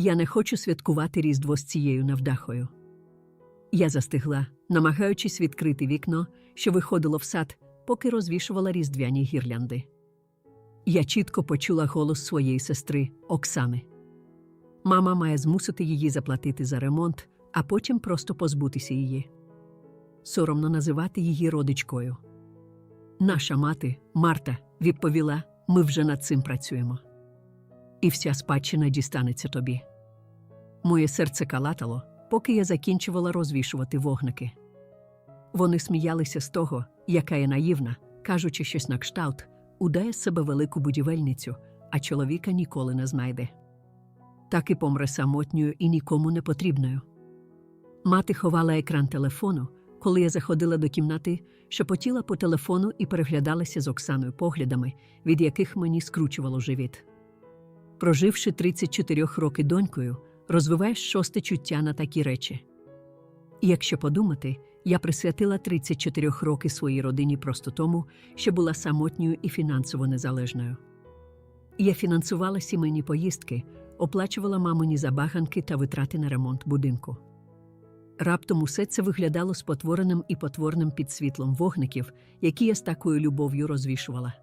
Я не хочу святкувати Різдво з цією навдахою. Я застигла, намагаючись відкрити вікно, що виходило в сад, поки розвішувала різдвяні гірлянди. Я чітко почула голос своєї сестри Оксани. Мама має змусити її заплатити за ремонт, а потім просто позбутися її. Соромно називати її родичкою. Наша мати, Марта, відповіла: ми вже над цим працюємо. І вся спадщина дістанеться тобі. Моє серце калатало, поки я закінчувала розвішувати вогники. Вони сміялися з того, яка я наївна, кажучи щось на кшталт, удає себе велику будівельницю, а чоловіка ніколи не знайде. Так і помре самотньою і нікому не потрібною. Мати ховала екран телефону, коли я заходила до кімнати, шепотіла по телефону і переглядалася з Оксаною поглядами, від яких мені скручувало живіт. Проживши 34 роки донькою, розвиваєш шосте чуття на такі речі. І якщо подумати, я присвятила 34 роки своїй родині просто тому, що була самотньою і фінансово незалежною. Я фінансувала сімейні поїздки, оплачувала мамині забаганки та витрати на ремонт будинку. Раптом усе це виглядало спотвореним і потворним під світлом вогників, які я з такою любов'ю розвішувала.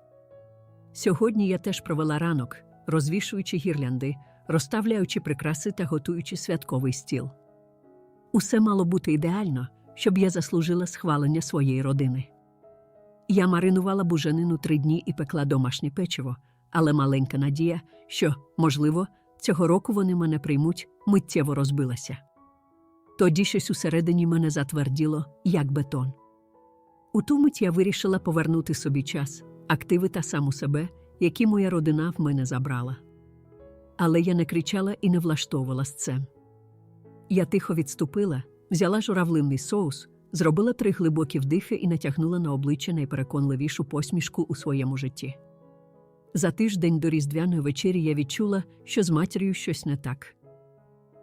Сьогодні я теж провела ранок, розвішуючи гірлянди, розставляючи прикраси та готуючи святковий стіл. Усе мало бути ідеально, щоб я заслужила схвалення своєї родини. Я маринувала буженину три дні і пекла домашнє печиво, але маленька надія, що, можливо, цього року вони мене приймуть, миттєво розбилася. Тоді щось усередині мене затверділо, як бетон. У ту мить я вирішила повернути собі час, активи та саму себе, які моя родина в мене забрала. Але я не кричала і не влаштовувала сцен. Я тихо відступила, взяла журавлинний соус, зробила три глибокі вдихи і натягнула на обличчя найпереконливішу посмішку у своєму житті. За тиждень до різдвяної вечері я відчула, що з матір'ю щось не так.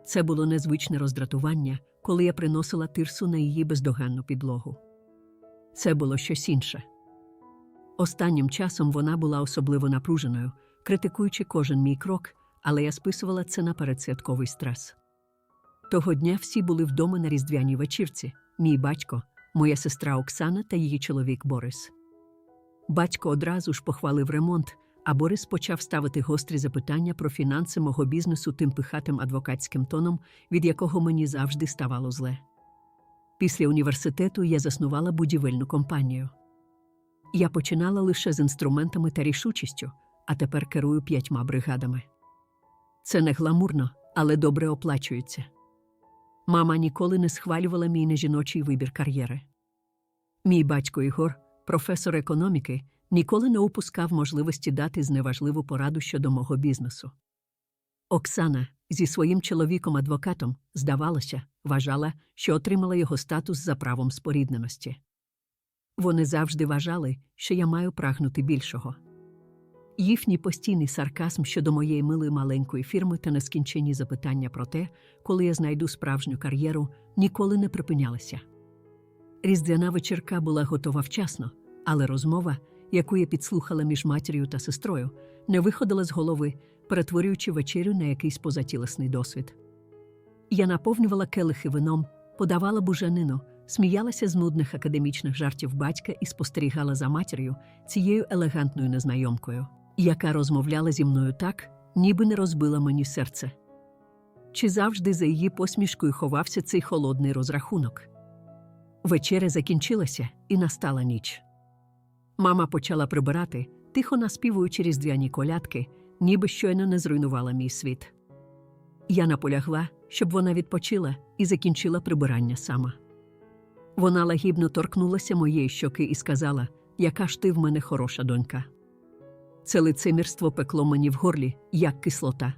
Це було незвичне роздратування, коли я приносила тирсу на її бездоганну підлогу. Це було щось інше. Останнім часом вона була особливо напруженою, критикуючи кожен мій крок, але я списувала це на передсвятковий стрес. Того дня всі були вдома на різдвяній вечірці мій батько, моя сестра Оксана та її чоловік Борис. Батько одразу ж похвалив ремонт, а Борис почав ставити гострі запитання про фінанси мого бізнесу тим пихатим адвокатським тоном, від якого мені завжди ставало зле. Після університету я заснувала будівельну компанію. Я починала лише з інструментами та рішучістю, а тепер керую п'ятьма бригадами. Це не гламурно, але добре оплачується. Мама ніколи не схвалювала мій нежіночий вибір кар'єри. Мій батько Ігор, професор економіки, ніколи не упускав можливості дати зневажливу пораду щодо мого бізнесу. Оксана зі своїм чоловіком-адвокатом, здавалося, вважала, що отримала його статус за правом спорідненості. Вони завжди вважали, що я маю прагнути більшого. Їхній постійний сарказм щодо моєї милої маленької фірми та нескінченні запитання про те, коли я знайду справжню кар'єру, ніколи не припинялися. Різдвяна вечірка була готова вчасно, але розмова, яку я підслухала між матір'ю та сестрою, не виходила з голови, перетворюючи вечерю на якийсь позатілесний досвід. Я наповнювала келихи вином, подавала бужанину, сміялася з нудних академічних жартів батька і спостерігала за матір'ю цією елегантною незнайомкою, яка розмовляла зі мною так, ніби не розбила мені серце. Чи завжди за її посмішкою ховався цей холодний розрахунок? Вечеря закінчилася, і настала ніч. Мама почала прибирати, тихо наспівуючи різдвяні колядки, ніби щойно не зруйнувала мій світ. Я наполягла, щоб вона відпочила і закінчила прибирання сама. Вона лагідно торкнулася моєї щоки і сказала, яка ж ти в мене хороша донька. Це лицемірство пекло мені в горлі, як кислота.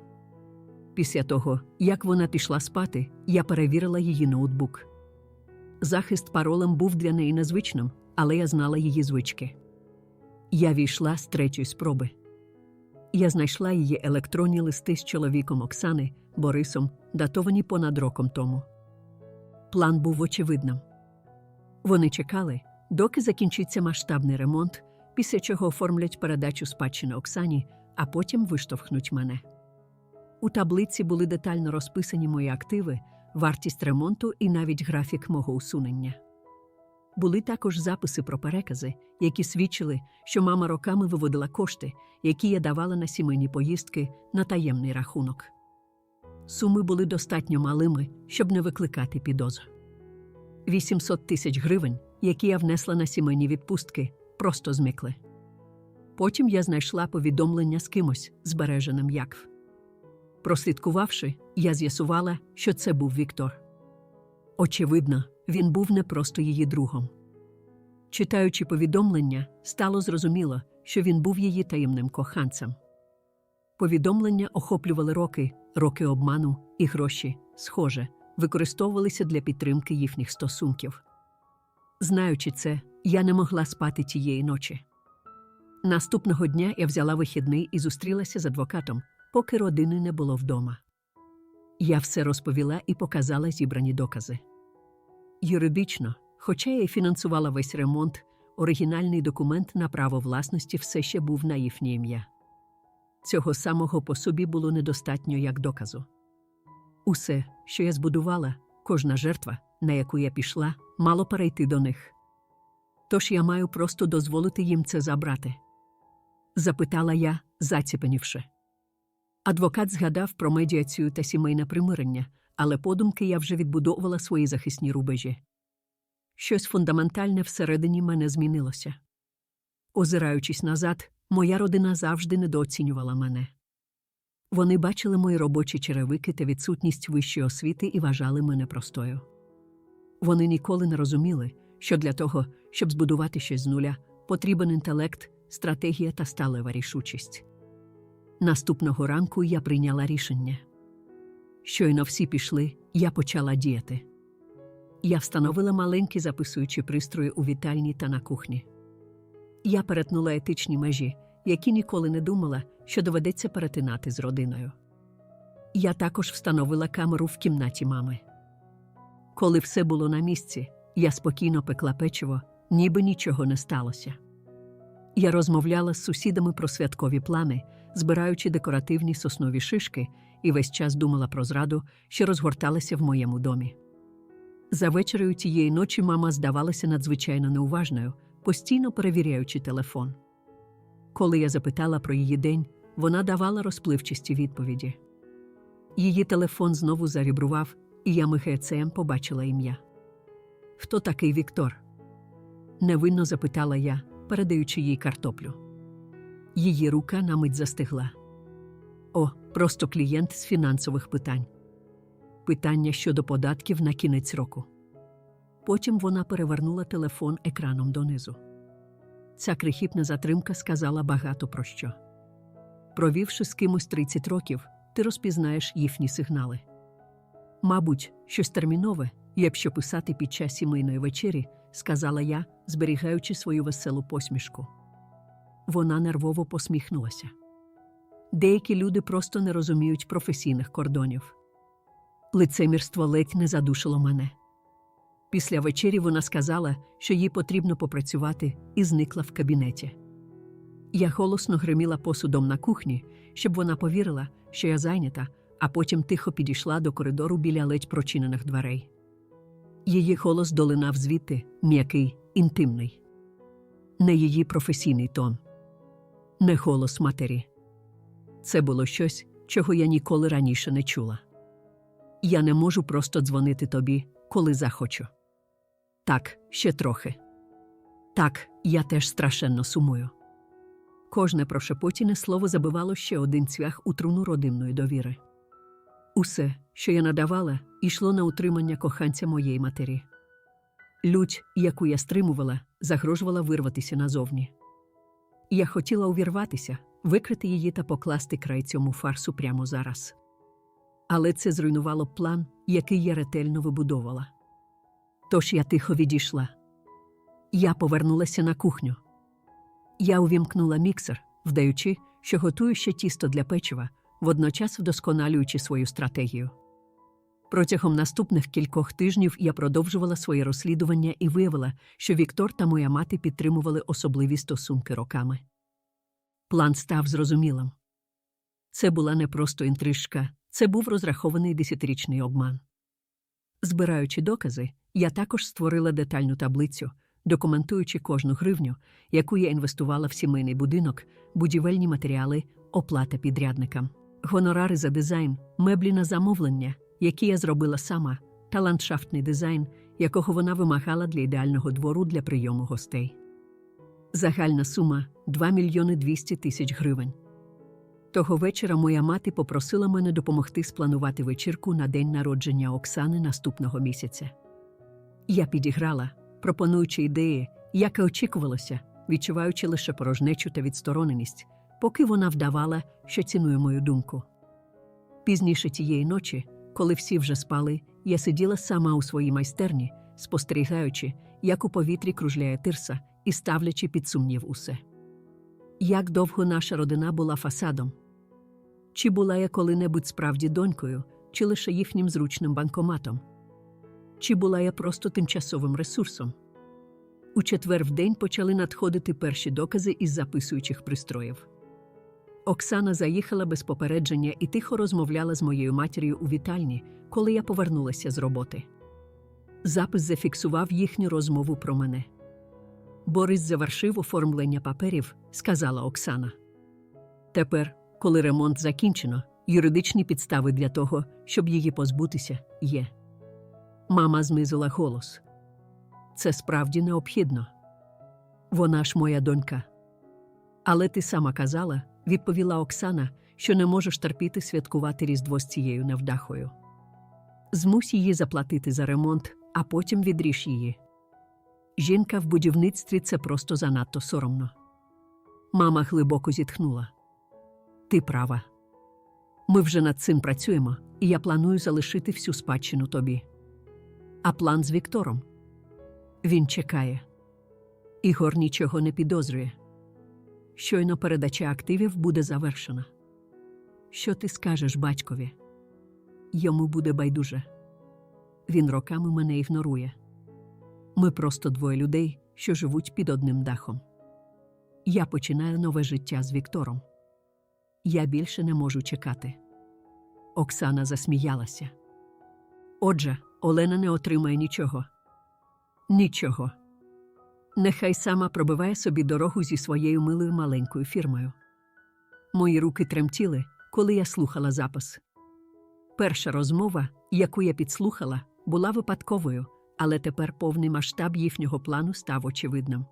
Після того, як вона пішла спати, я перевірила її ноутбук. Захист паролем був для неї незвичним, але я знала її звички. Я війшла з третьої спроби. Я знайшла її електронні листи з чоловіком Оксани, Борисом, датовані понад роком тому. План був очевидним. Вони чекали, доки закінчиться масштабний ремонт, після чого оформлять передачу спадщини Оксані, а потім виштовхнуть мене. У таблиці були детально розписані мої активи, вартість ремонту і навіть графік мого усунення. Були також записи про перекази, які свідчили, що мама роками виводила кошти, які я давала на сімейні поїздки на таємний рахунок. Суми були достатньо малими, щоб не викликати підозр. 800 тисяч гривень, які я внесла на сімейні відпустки, просто змикли. Потім я знайшла повідомлення з кимось, збереженим як. Прослідкувавши, я з'ясувала, що це був Віктор. Очевидно, він був не просто її другом. Читаючи повідомлення, стало зрозуміло, що він був її таємним коханцем. Повідомлення охоплювали роки, роки обману і гроші, схоже, використовувалися для підтримки їхніх стосунків. Знаючи це, я не могла спати тієї ночі. Наступного дня я взяла вихідний і зустрілася з адвокатом, поки родини не було вдома. Я все розповіла і показала зібрані докази. Юридично, хоча я й фінансувала весь ремонт, оригінальний документ на право власності все ще був на їхнє ім'я. Цього самого по собі було недостатньо як доказу. Усе, що я збудувала, кожна жертва, на яку я пішла, мало перейти до них. Тож я маю просто дозволити їм це забрати. Запитала я, заціпенівши. Адвокат згадав про медіацію та сімейне примирення, але подумки я вже відбудовувала свої захисні рубежі. Щось фундаментальне всередині мене змінилося. Озираючись назад, моя родина завжди недооцінювала мене. Вони бачили мої робочі черевики та відсутність вищої освіти і вважали мене простою. Вони ніколи не розуміли, що для того, щоб збудувати щось з нуля, потрібен інтелект, стратегія та сталева рішучість. Наступного ранку я прийняла рішення. Щойно всі пішли, я почала діяти. Я встановила маленькі записуючі пристрої у вітальні та на кухні. Я перетнула етичні межі, які ніколи не думала, що доведеться перетинати з родиною. Я також встановила камеру в кімнаті мами. Коли все було на місці, я спокійно пекла печиво, ніби нічого не сталося. Я розмовляла з сусідами про святкові плани, збираючи декоративні соснові шишки, і весь час думала про зраду, що розгорталася в моєму домі. За вечерею тієї ночі мама здавалася надзвичайно неуважною, постійно перевіряючи телефон. Коли я запитала про її день, вона давала розпливчасті відповіді. Її телефон знову завібрував, і я михецеєм побачила ім'я. Хто такий Віктор? Невинно запитала я, передаючи їй картоплю. Її рука на мить застигла. О, просто клієнт з фінансових питань. Питання щодо податків на кінець року. Потім вона перевернула телефон екраном донизу. Ця крихітна затримка сказала багато про що. Провівши з кимось 30 років, ти розпізнаєш їхні сигнали. Мабуть, щось термінове, якщо писати під час сімейної вечері, сказала я, зберігаючи свою веселу посмішку. Вона нервово посміхнулася. Деякі люди просто не розуміють професійних кордонів. Лицемірство ледь не задушило мене. Після вечері вона сказала, що їй потрібно попрацювати, і зникла в кабінеті. Я голосно гриміла посудом на кухні, щоб вона повірила, що я зайнята, а потім тихо підійшла до коридору біля ледь прочинених дверей. Її голос долинав звідти, м'який, інтимний, не її професійний тон, не голос матері. Це було щось, чого я ніколи раніше не чула. Я не можу просто дзвонити тобі, коли захочу. Так, ще трохи. Так, я теж страшенно сумую. Кожне прошепотіне слово забивало ще один цвях у труну родинної довіри. Усе, що я надавала, йшло на утримання коханця моєї матері. Лють, яку я стримувала, загрожувала вирватися назовні. Я хотіла увірватися, викрити її та покласти край цьому фарсу прямо зараз. Але це зруйнувало план, який я ретельно вибудовувала. Тож я тихо відійшла. Я повернулася на кухню. Я увімкнула міксер, вдаючи, що готую ще тісто для печива, водночас вдосконалюючи свою стратегію. Протягом наступних кількох тижнів я продовжувала своє розслідування і виявила, що Віктор та моя мати підтримували особливі стосунки роками. План став зрозумілим. Це була не просто інтрижка, це був розрахований десятирічний обман. Збираючи докази, я також створила детальну таблицю, документуючи кожну гривню, яку я інвестувала в сімейний будинок, будівельні матеріали, оплата підрядникам, гонорари за дизайн, меблі на замовлення, які я зробила сама, та ландшафтний дизайн, якого вона вимагала для ідеального двору для прийому гостей. Загальна сума 2 мільйони 200 тисяч гривень. Того вечора моя мати попросила мене допомогти спланувати вечірку на день народження Оксани наступного місяця. Я підіграла, пропонуючи ідеї, як і очікувалося, відчуваючи лише порожнечу та відстороненість, поки вона вдавала, що цінує мою думку. Пізніше тієї ночі, коли всі вже спали, я сиділа сама у своїй майстерні, спостерігаючи, як у повітрі кружляє тирса і ставлячи під сумнів усе. Як довго наша родина була фасадом? Чи була я коли-небудь справді донькою, чи лише їхнім зручним банкоматом? Чи була я просто тимчасовим ресурсом? У четвер в день почали надходити перші докази із записуючих пристроїв. Оксана заїхала без попередження і тихо розмовляла з моєю матір'ю у вітальні, коли я повернулася з роботи. Запис зафіксував їхню розмову про мене. Борис завершив оформлення паперів, сказала Оксана. Тепер, коли ремонт закінчено, юридичні підстави для того, щоб її позбутися, є. Мама змизила голос. Це справді необхідно. Вона ж моя донька. Але ти сама казала, відповіла Оксана, що не можеш терпіти святкувати Різдво з цією невдахою. Змусь її заплатити за ремонт, а потім відріж її. Жінка в будівництві це просто занадто соромно. Мама глибоко зітхнула. Ти права. Ми вже над цим працюємо, і я планую залишити всю спадщину тобі. А план з Віктором. Він чекає. Ігор нічого не підозрює. Щойно передача активів буде завершена. Що ти скажеш батькові? Йому буде байдуже. Він роками мене ігнорує. Ми просто двоє людей, що живуть під одним дахом. Я починаю нове життя з Віктором. Я більше не можу чекати. Оксана засміялася. Отже, Олена не отримає нічого. Нічого. Нехай сама пробиває собі дорогу зі своєю милою маленькою фірмою. Мої руки тремтіли, коли я слухала запис. Перша розмова, яку я підслухала, була випадковою, але тепер повний масштаб їхнього плану став очевидним.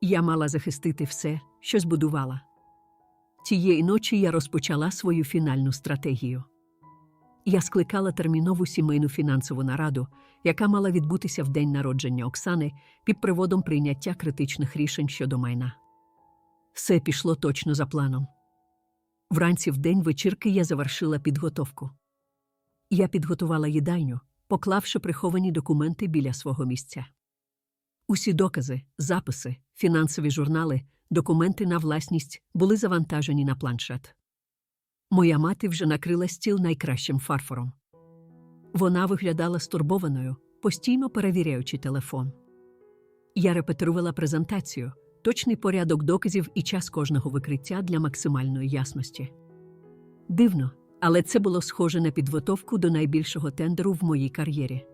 Я мала захистити все, що збудувала. Тієї ночі я розпочала свою фінальну стратегію. Я скликала термінову сімейну фінансову нараду, яка мала відбутися в день народження Оксани під приводом прийняття критичних рішень щодо майна. Все пішло точно за планом. Вранці в день вечірки я завершила підготовку. Я підготувала їдальню, поклавши приховані документи біля свого місця. Усі докази, записи, фінансові журнали, документи на власність були завантажені на планшет. Моя мати вже накрила стіл найкращим фарфором. Вона виглядала стурбованою, постійно перевіряючи телефон. Я репетирувала презентацію, точний порядок доказів і час кожного викриття для максимальної ясності. Дивно, але це було схоже на підготовку до найбільшого тендеру в моїй кар'єрі.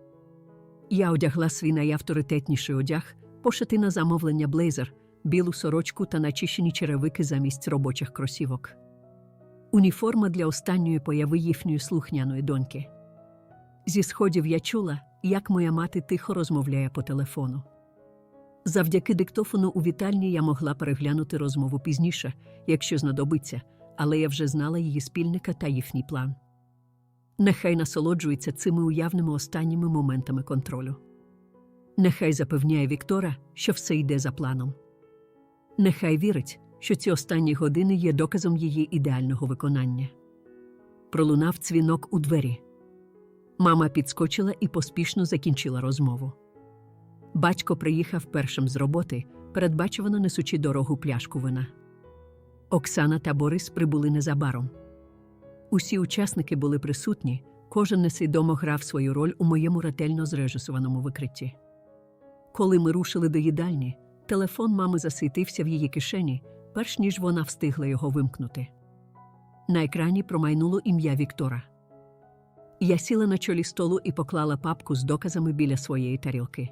Я одягла свій найавторитетніший одяг, пошити на замовлення блейзер, білу сорочку та начищені черевики замість робочих кросівок. Уніформа для останньої появи їхньої слухняної доньки. Зі сходів я чула, як моя мати тихо розмовляє по телефону. Завдяки диктофону у вітальні я могла переглянути розмову пізніше, якщо знадобиться, але я вже знала її спільника та їхній план. Нехай насолоджується цими уявними останніми моментами контролю. Нехай запевняє Віктора, що все йде за планом. Нехай вірить, що ці останні години є доказом її ідеального виконання. Пролунав дзвінок у двері. Мама підскочила і поспішно закінчила розмову. Батько приїхав першим з роботи, передбачувано несучи дорогу пляшку вина. Оксана та Борис прибули незабаром. Усі учасники були присутні, кожен несвідомо грав свою роль у моєму ретельно зрежисованому викритті. Коли ми рушили до їдальні, телефон мами засвітився в її кишені, перш ніж вона встигла його вимкнути. На екрані промайнуло ім'я Віктора. Я сіла на чолі столу і поклала папку з доказами біля своєї тарілки.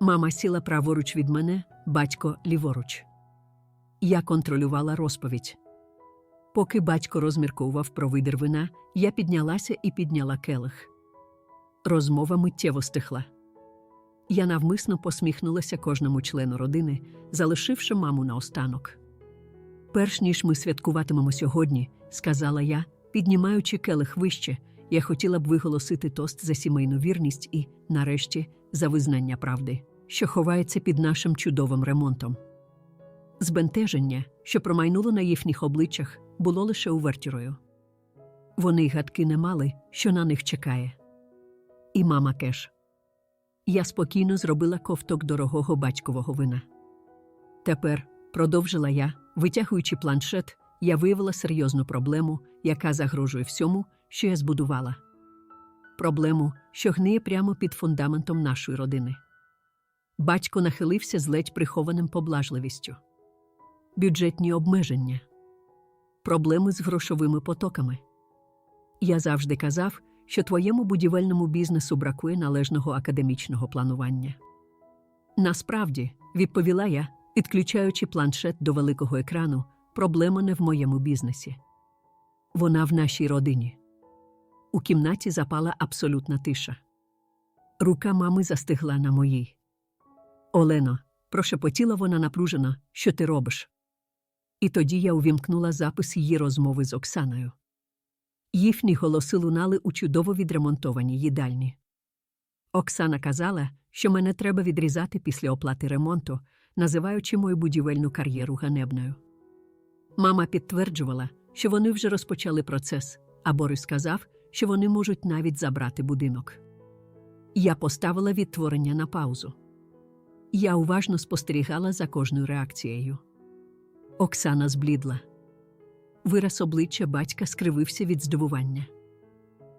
Мама сіла праворуч від мене, батько ліворуч. Я контролювала розповідь. Поки батько розмірковував про видер вина, я піднялася і підняла келих. Розмова миттєво стихла. Я навмисно посміхнулася кожному члену родини, залишивши маму наостанок. Перш ніж ми святкуватимемо сьогодні, сказала я, піднімаючи келих вище, я хотіла б виголосити тост за сімейну вірність і, нарешті, за визнання правди, що ховається під нашим чудовим ремонтом. Збентеження, що промайнуло на їхніх обличчях, було лише увертюрою. Вони гадки не мали, що на них чекає. І мама кеш. Я спокійно зробила ковток дорогого батькового вина. Тепер, продовжила я, витягуючи планшет, я виявила серйозну проблему, яка загрожує всьому, що я збудувала. Проблему, що гниє прямо під фундаментом нашої родини. Батько нахилився з ледь прихованим поблажливістю. Бюджетні обмеження, проблеми з грошовими потоками. Я завжди казав, що твоєму будівельному бізнесу бракує належного академічного планування. Насправді, відповіла я, підключаючи планшет до великого екрану, проблема не в моєму бізнесі. Вона в нашій родині. У кімнаті запала абсолютна тиша. Рука мами застигла на моїй. Олено, прошепотіла вона напружено, що ти робиш. І тоді я увімкнула запис її розмови з Оксаною. Їхні голоси лунали у чудово відремонтованій їдальні. Оксана казала, що мене треба відрізати після оплати ремонту, називаючи мою будівельну кар'єру ганебною. Мама підтверджувала, що вони вже розпочали процес, а Борис сказав, що вони можуть навіть забрати будинок. Я поставила відтворення на паузу. Я уважно спостерігала за кожною реакцією. Оксана зблідла. Вираз обличчя батька скривився від здивування.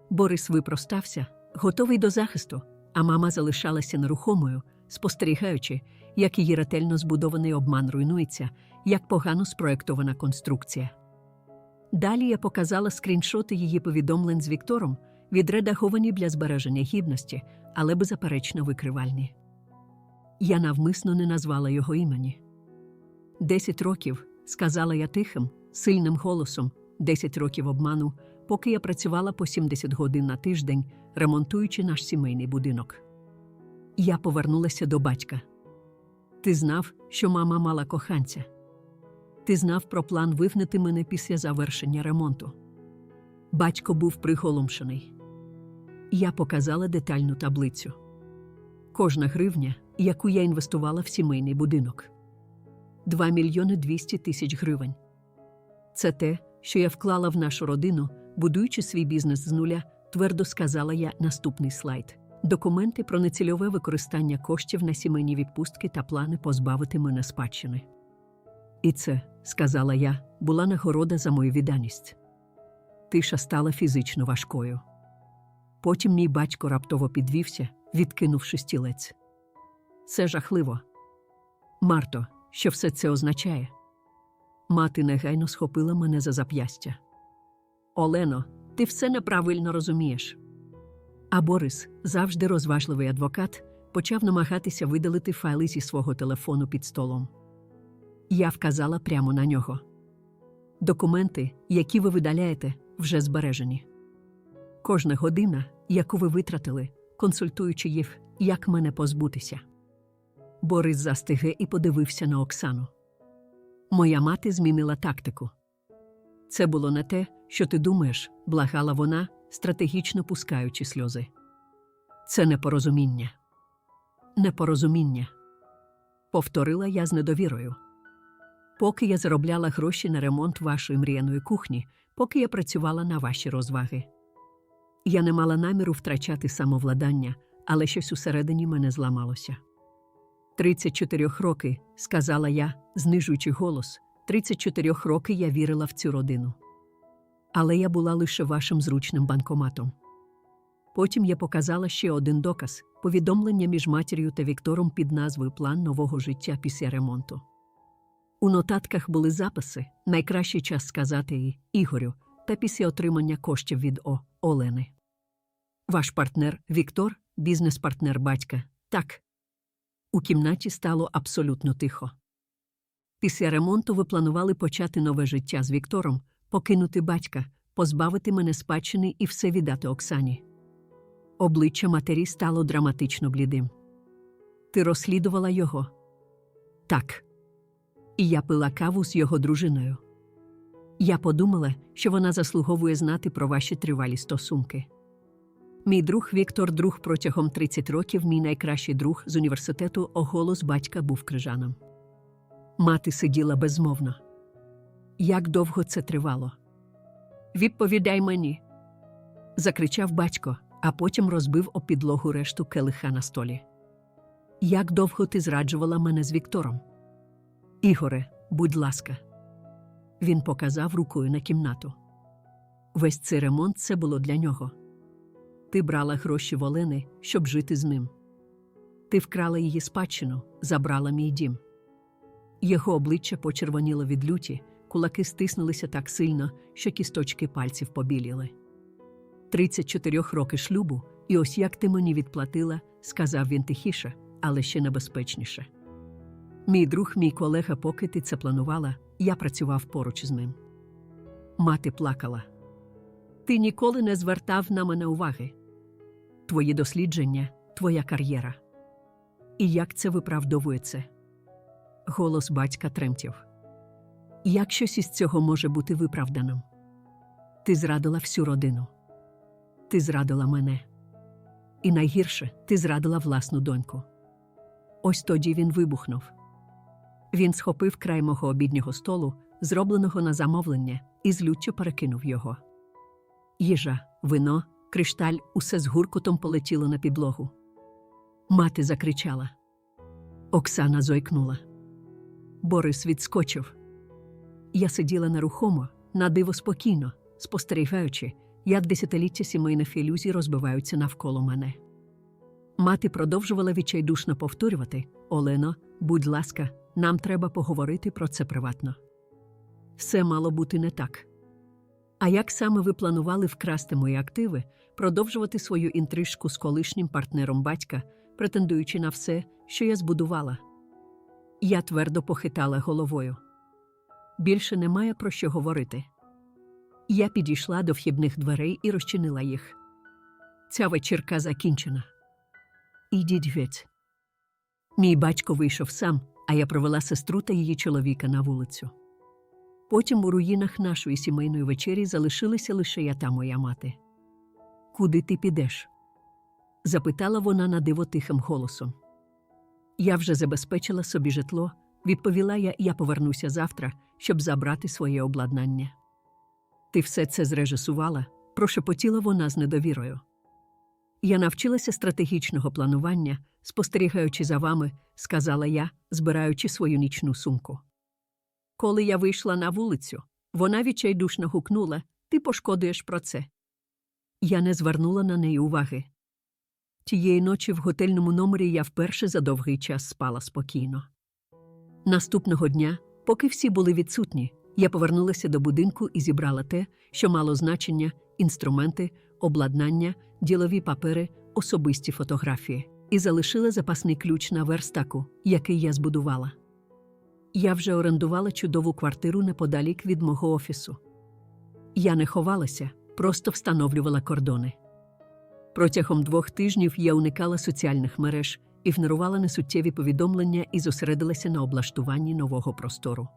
Борис випростався, готовий до захисту, а мама залишалася нерухомою, спостерігаючи, як її ретельно збудований обман руйнується, як погано спроектована конструкція. Далі я показала скріншоти її повідомлень з Віктором, відредаговані для збереження гідності, але беззаперечно викривальні. Я навмисно не назвала його імені. Десять років, сказала я тихим, сильним голосом, десять років обману, поки я працювала по 70 годин на тиждень, ремонтуючи наш сімейний будинок. Я повернулася до батька. Ти знав, що мама мала коханця. Ти знав про план вигнати мене після завершення ремонту. Батько був приголомшений. Я показала детальну таблицю. Кожна гривня, яку я інвестувала в сімейний будинок. 2 мільйони 200 тисяч гривень. Це те, що я вклала в нашу родину, будуючи свій бізнес з нуля, твердо сказала я наступний слайд. Документи про нецільове використання коштів на сімейні відпустки та плани позбавити мене спадщини. І це, сказала я, була нагорода за мою відданість. Тиша стала фізично важкою. Потім мій батько раптово підвівся, відкинувши стілець. Це жахливо. Марто, що все це означає? Мати негайно схопила мене за зап'ястя. Олено, ти все неправильно розумієш. А Борис, завжди розважливий адвокат, почав намагатися видалити файли зі свого телефону під столом. Я вказала прямо на нього. Документи, які ви видаляєте, вже збережені. Кожна година, яку ви витратили, консультуючи їх, як мене позбутися. Борис застиге і подивився на Оксану. Моя мати змінила тактику. Це було не те, що ти думаєш, благала вона, стратегічно пускаючи сльози. Це непорозуміння. Непорозуміння. Повторила я з недовірою. Поки я заробляла гроші на ремонт вашої мріяної кухні, поки я працювала на ваші розваги. Я не мала наміру втрачати самовладання, але щось усередині мене зламалося. 34 роки, сказала я, знижуючи голос, 34 роки я вірила в цю родину. Але я була лише вашим зручним банкоматом. Потім я показала ще один доказ повідомлення між матір'ю та Віктором під назвою План нового життя після ремонту. У нотатках були записи, найкращий час сказати їй Ігорю, та після отримання коштів від О. Олени. Ваш партнер Віктор, бізнес-партнер батька. Так. У кімнаті стало абсолютно тихо. Після ремонту ви планували почати нове життя з Віктором, покинути батька, позбавити мене спадщини і все віддати Оксані. Обличчя матері стало драматично блідим. Ти розслідувала його? Так. І я пила каву з його дружиною. Я подумала, що вона заслуговує знати про ваші тривалі стосунки. Мій друг Віктор, друг протягом 30 років, мій найкращий друг з університету, а голос батька був крижаном. Мати сиділа безмовно. Як довго це тривало? Відповідай мені. закричав батько, а потім розбив о підлогу решту келиха на столі. Як довго ти зраджувала мене з Віктором? Ігоре, будь ласка. Він показав рукою на кімнату. Весь цей ремонт це було для нього. Ти брала гроші в Олени, щоб жити з ним. Ти вкрала її спадщину, забрала мій дім. Його обличчя почервоніло від люті, кулаки стиснулися так сильно, що кісточки пальців побіліли. Тридцять чотирьох роки шлюбу, і ось як ти мені відплатила, сказав він тихіше, але ще небезпечніше. Мій друг, мій колега, поки ти це планувала, я працював поруч з ним. Мати плакала. Ти ніколи не звертав на мене уваги. Твої дослідження, твоя кар'єра. І як це виправдовує це? Голос батька тремтів. Як щось із цього може бути виправданим? Ти зрадила всю родину. Ти зрадила мене. І найгірше, ти зрадила власну доньку. Ось тоді він вибухнув. Він схопив край мого обіднього столу, зробленого на замовлення, і з люттю перекинув його. Їжа, вино, кришталь усе з гуркотом полетіло на підлогу. Мати закричала. Оксана зойкнула. Борис відскочив. Я сиділа нерухомо, на диво спокійно, спостерігаючи, як десятиліття сімейних ілюзій розбиваються навколо мене. Мати продовжувала відчайдушно повторювати Олено, будь ласка, нам треба поговорити про це приватно. Все мало бути не так. А як саме ви планували вкрасти мої активи, продовжувати свою інтрижку з колишнім партнером батька, претендуючи на все, що я збудувала? Я твердо похитала головою. Більше немає про що говорити. Я підійшла до вхідних дверей і розчинила їх. Ця вечірка закінчена. Ідіть геть. Мій батько вийшов сам, а я провела сестру та її чоловіка на вулицю. Потім у руїнах нашої сімейної вечері залишилися лише я та моя мати. Куди ти підеш? запитала вона на диво тихим голосом. Я вже забезпечила собі житло, відповіла я, я повернуся завтра, щоб забрати своє обладнання. Ти все це зрежисувала, прошепотіла вона з недовірою. Я навчилася стратегічного планування, спостерігаючи за вами, сказала я, збираючи свою нічну сумку. Коли я вийшла на вулицю, вона відчайдушно гукнула Ти пошкодуєш про це. Я не звернула на неї уваги. Тієї ночі в готельному номері я вперше за довгий час спала спокійно. Наступного дня, поки всі були відсутні, я повернулася до будинку і зібрала те, що мало значення інструменти, обладнання, ділові папери, особисті фотографії, і залишила запасний ключ на верстаку, який я збудувала. Я вже орендувала чудову квартиру неподалік від мого офісу. Я не ховалася, просто встановлювала кордони. Протягом двох тижнів я уникала соціальних мереж, ігнорувала несуттєві повідомлення і зосередилася на облаштуванні нового простору.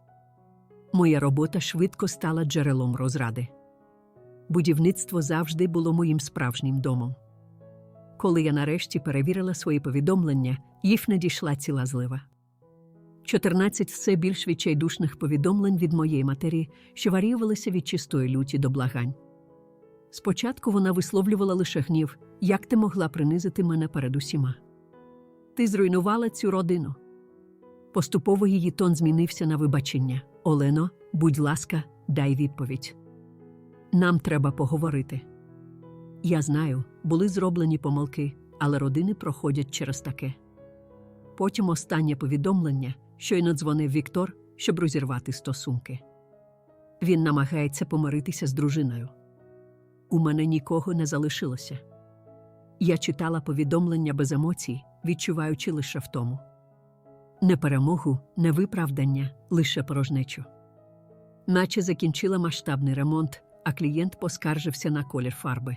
Моя робота швидко стала джерелом розради. Будівництво завжди було моїм справжнім домом. Коли я нарешті перевірила свої повідомлення, їх надійшла ціла злива. 14 все більш відчайдушних повідомлень від моєї матері, що варіювалися від чистої люті до благань. Спочатку вона висловлювала лише гнів, як ти могла принизити мене перед усіма. Ти зруйнувала цю родину. Поступово її тон змінився на вибачення. Олено, будь ласка, дай відповідь. Нам треба поговорити. Я знаю, були зроблені помилки, але родини проходять через таке. Потім останнє повідомлення, щойно дзвонив Віктор, щоб розірвати стосунки. Він намагається помиритися з дружиною. У мене нікого не залишилося. Я читала повідомлення без емоцій, відчуваючи лише втому. Не перемогу, не виправдання, лише порожнечу. Наче закінчила масштабний ремонт, а клієнт поскаржився на колір фарби.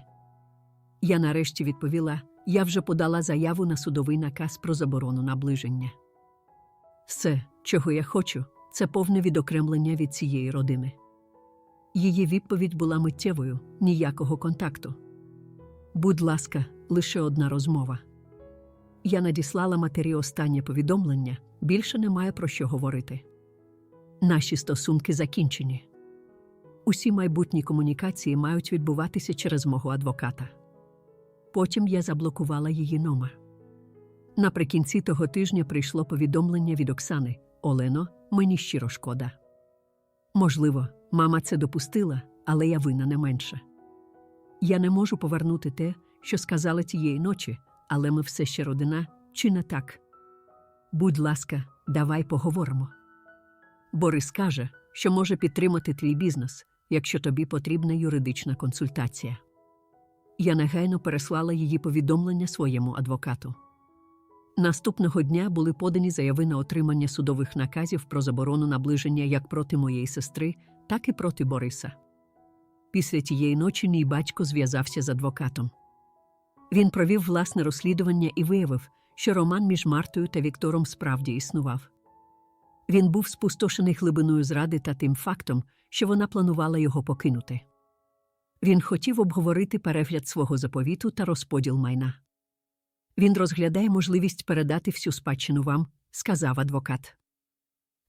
Я нарешті відповіла: я вже подала заяву на судовий наказ про заборону наближення. Все, чого я хочу, це повне відокремлення від цієї родини. Її відповідь була миттєвою, ніякого контакту. Будь ласка, лише одна розмова. Я надіслала матері останнє повідомлення, більше немає про що говорити. Наші стосунки закінчені. Усі майбутні комунікації мають відбуватися через мого адвоката. Потім я заблокувала її номер. Наприкінці того тижня прийшло повідомлення від Оксани Олено, мені щиро шкода. Можливо, мама це допустила, але я винна не менше. Я не можу повернути те, що сказала тієї ночі, але ми все ще родина, чи не так? Будь ласка, давай поговоримо. Борис каже, що може підтримати твій бізнес, якщо тобі потрібна юридична консультація. Я негайно переслала її повідомлення своєму адвокату. Наступного дня були подані заяви на отримання судових наказів про заборону наближення як проти моєї сестри, так і проти Бориса. Після тієї ночі мій батько зв'язався з адвокатом. Він провів власне розслідування і виявив, що роман між Мартою та Віктором справді існував. Він був спустошений глибиною зради та тим фактом, що вона планувала його покинути. Він хотів обговорити перегляд свого заповіту та розподіл майна. Він розглядає можливість передати всю спадщину вам, сказав адвокат.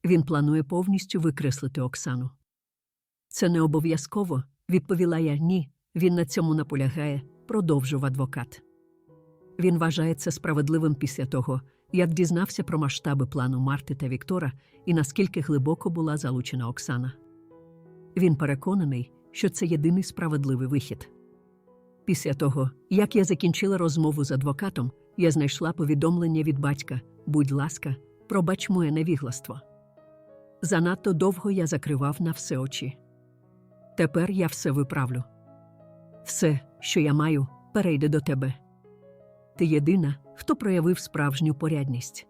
Він планує повністю викреслити Оксану. Це не обов'язково, відповіла я ні, він на цьому наполягає, продовжив адвокат. Він вважає це справедливим після того, як дізнався про масштаби плану Марти та Віктора і наскільки глибоко була залучена Оксана. Він переконаний, що це єдиний справедливий вихід. Після того, як я закінчила розмову з адвокатом, я знайшла повідомлення від батька будь ласка, пробач моє невігластво. Занадто довго я закривав на все очі. Тепер я все виправлю. Все, що я маю, перейде до тебе. Ти єдина, хто проявив справжню порядність.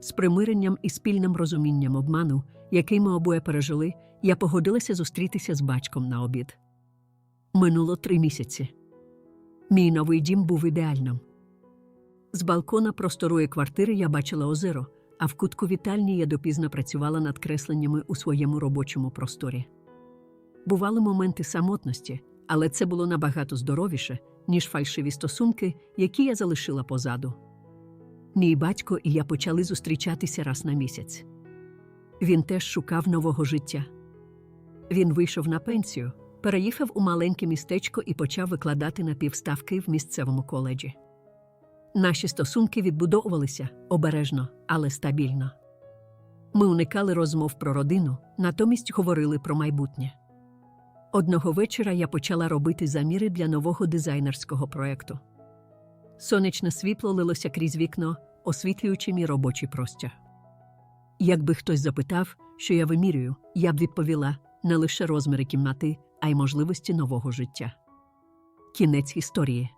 З примиренням і спільним розумінням обману, який ми обоє пережили, я погодилася зустрітися з батьком на обід. Минуло три місяці. Мій новий дім був ідеальним. З балкона просторої квартири я бачила озеро, а в кутку вітальні я допізно працювала над кресленнями у своєму робочому просторі. Бували моменти самотності, але це було набагато здоровіше, ніж фальшиві стосунки, які я залишила позаду. Мій батько і я почали зустрічатися раз на місяць. Він теж шукав нового життя. Він вийшов на пенсію, переїхав у маленьке містечко і почав викладати на півставки в місцевому коледжі. Наші стосунки відбудовувалися обережно, але стабільно. Ми уникали розмов про родину, натомість говорили про майбутнє. Одного вечора я почала робити заміри для нового дизайнерського проекту. Сонячне світло лилося крізь вікно, освітлюючи мій робочий простір. Якби хтось запитав, що я вимірюю, я б відповіла не лише розміри кімнати, а й можливості нового життя. Кінець історії.